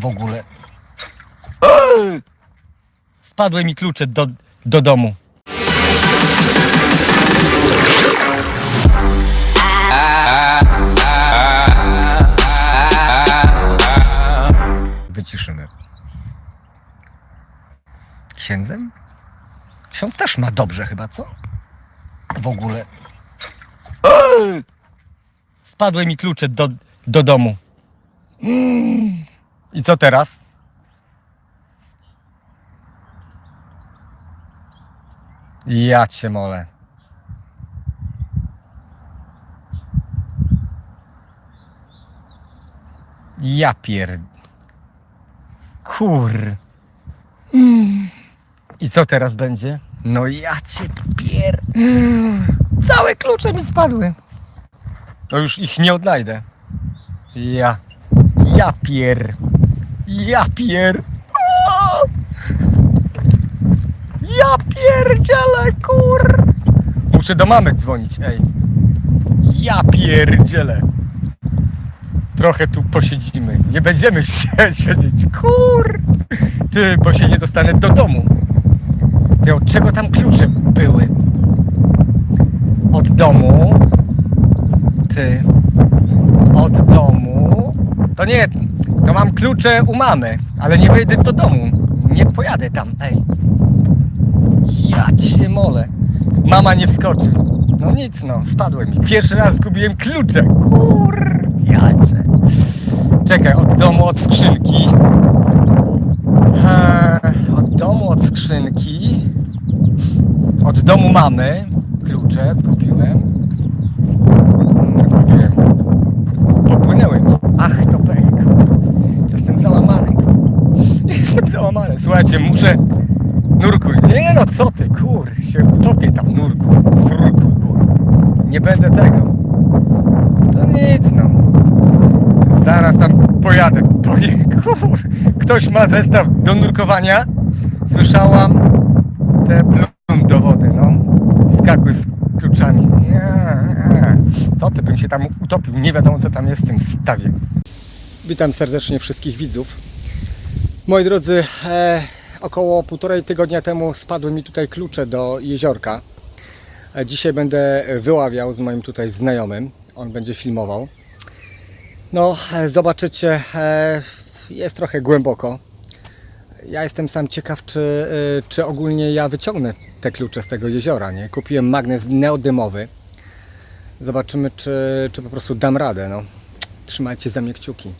w ogóle? Spadły mi klucze do, do domu. Wyciszymy. Księdzem? Ksiądz też ma dobrze chyba, co? W ogóle. Spadły mi klucze do, do domu. Mm. I co teraz? Ja cię molę. Ja pier... Kur... I co teraz będzie? No ja cię pier... Całe klucze mi spadły. To już ich nie odnajdę. Ja... Ja pier... Ja pier... Ja pierdzielę, kur... Muszę do mamy dzwonić, ej. Ja pierdzielę. Trochę tu posiedzimy. Nie będziemy się- siedzieć. Kur... Ty, bo się nie dostanę do domu. Ty, od czego tam klucze były? Od domu? Ty. Od domu? To nie, to mam klucze u mamy, ale nie wejdę do domu. Nie pojadę tam, ej. Ja cię molę. Mama nie wskoczy. No nic no, spadłem. Pierwszy raz zgubiłem klucze. Kur... Ja cię. Czekaj, od domu, od skrzynki. Eee, Od domu, od skrzynki. Od domu mamy. Klucze zgubiłem. Mm, Zgubiłem. Popłynęły mi. Ach, to pech. kur. Jestem załamany. kur. Jestem załamany. Słuchajcie, muszę... Nurkuj. Nie no, co ty, kur. Się utopię tam, nurkuj. Zurkuj, kur. Nie będę tego. To nic, no. Zaraz tam pojadę. Po nie, kur. Ktoś ma zestaw do nurkowania? Słyszałam te plum do wody, no. Skakuj z kluczami. Nie, nie. Co ty, bym się tam utopił. Nie wiadomo, co tam jest w tym stawie. Witam serdecznie wszystkich widzów. Moi drodzy, e, około półtorej tygodnia temu spadły mi tutaj klucze do jeziorka. E, dzisiaj będę wyławiał z moim tutaj znajomym. On będzie filmował. No, e, zobaczycie, e, jest trochę głęboko. Ja jestem sam ciekaw, czy, e, czy ogólnie ja wyciągnę te klucze z tego jeziora. Nie? Kupiłem magnes neodymowy. Zobaczymy, czy, czy po prostu dam radę. No. Trzymajcie za mnie kciuki.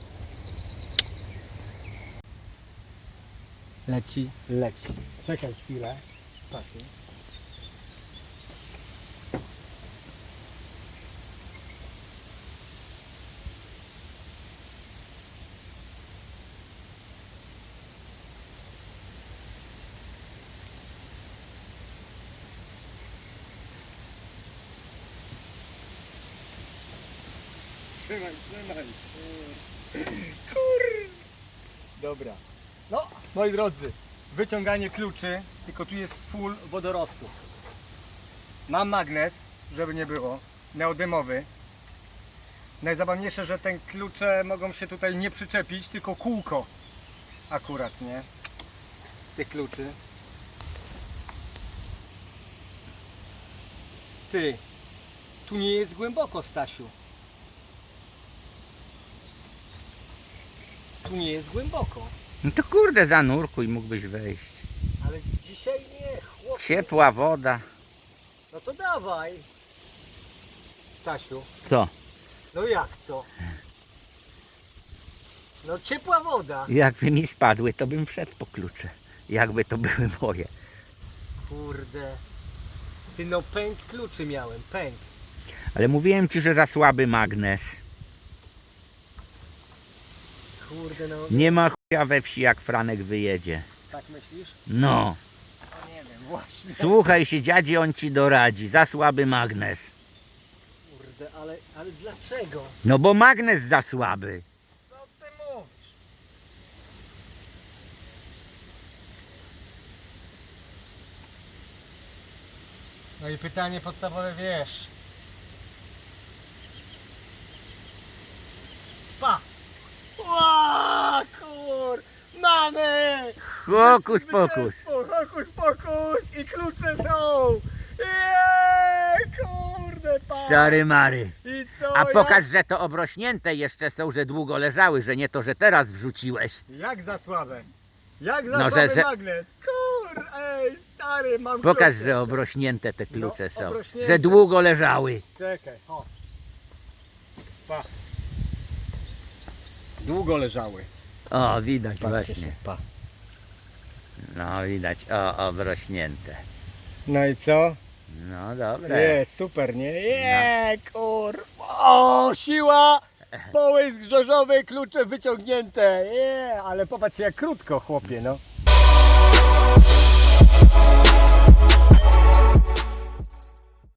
Leci, leci. Czekaj chwilę. Patrzcie. Trzymaj, trzymaj. Kur... Dobra. No, moi drodzy, wyciąganie kluczy, tylko tu jest full wodorostów. Mam magnes, żeby nie było, neodymowy. Najzabawniejsze, że te klucze mogą się tutaj nie przyczepić, tylko kółko. Akurat, nie? Z tych kluczy. Ty, tu nie jest głęboko, Stasiu. Tu nie jest głęboko. No to kurde, zanurkuj, mógłbyś wejść. Ale dzisiaj nie, chłopie. Ciepła woda. No to dawaj. Stasiu, Co? no jak co? No ciepła woda. Jakby mi spadły, to bym wszedł po klucze. Jakby to były moje. Kurde. Ty no pęk kluczy miałem, pęk. Ale mówiłem ci, że za słaby magnes. Kurde no, Nie ma chuja we wsi, jak Franek wyjedzie. tak myślisz? No, No nie wiem, właśnie. słuchaj się dziadzie, on ci doradzi. Za słaby magnes. Kurde, ale, ale dlaczego? No bo magnes za słaby. Co ty mówisz? No i pytanie podstawowe wiesz. Pa! Ła, kur! Hokus pokus. Hokus pokus i klucze są! Jeee, kurde, pa! Szary mary. I co, A pokaż, że to obrośnięte jeszcze są, że długo leżały, że nie to, że teraz wrzuciłeś. Jak, jak za słabe? Jak za No, że- słaby że- magnes? Kur, ej, stary, mam Pokaż, klucze. że obrośnięte te klucze No, są. obrośnięte. Że długo leżały. Czekaj, o. Pa. Długo leżały. O, widać Patrzcie właśnie. się, pa. No, widać. O, obrośnięte. No i co? No, dobre. Jest, super, nie? Je, kur... O, siła! Połysk grzożowy, klucze wyciągnięte. Je, ale popatrz jak krótko, chłopie, no.